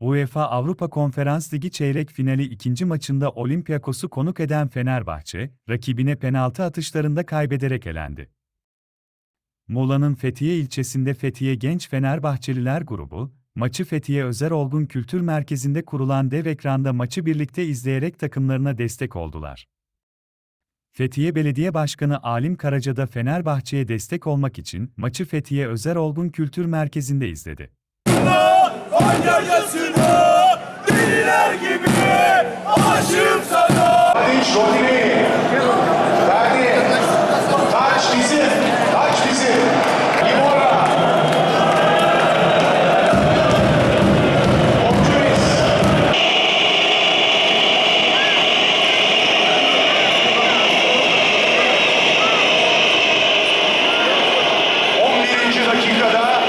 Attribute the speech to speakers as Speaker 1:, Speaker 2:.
Speaker 1: UEFA Avrupa Konferans Ligi çeyrek finali ikinci maçında Olympiakos'u konuk eden Fenerbahçe, rakibine penaltı atışlarında kaybederek elendi. Muğla'nın Fethiye ilçesinde Fethiye Genç Fenerbahçeliler grubu, maçı Fethiye Özer Olgun Kültür Merkezi'nde kurulan dev ekranda maçı birlikte izleyerek takımlarına destek oldular. Fethiye Belediye Başkanı Alim Karaca da Fenerbahçe'ye destek olmak için maçı Fethiye Özer Olgun Kültür Merkezi'nde izledi.
Speaker 2: Yarcasına deliler gibi aşığım sana.
Speaker 3: Hadi Şodini. Verdi. Taç bizim. Taç bizim. Limora. Optimis. On dakikada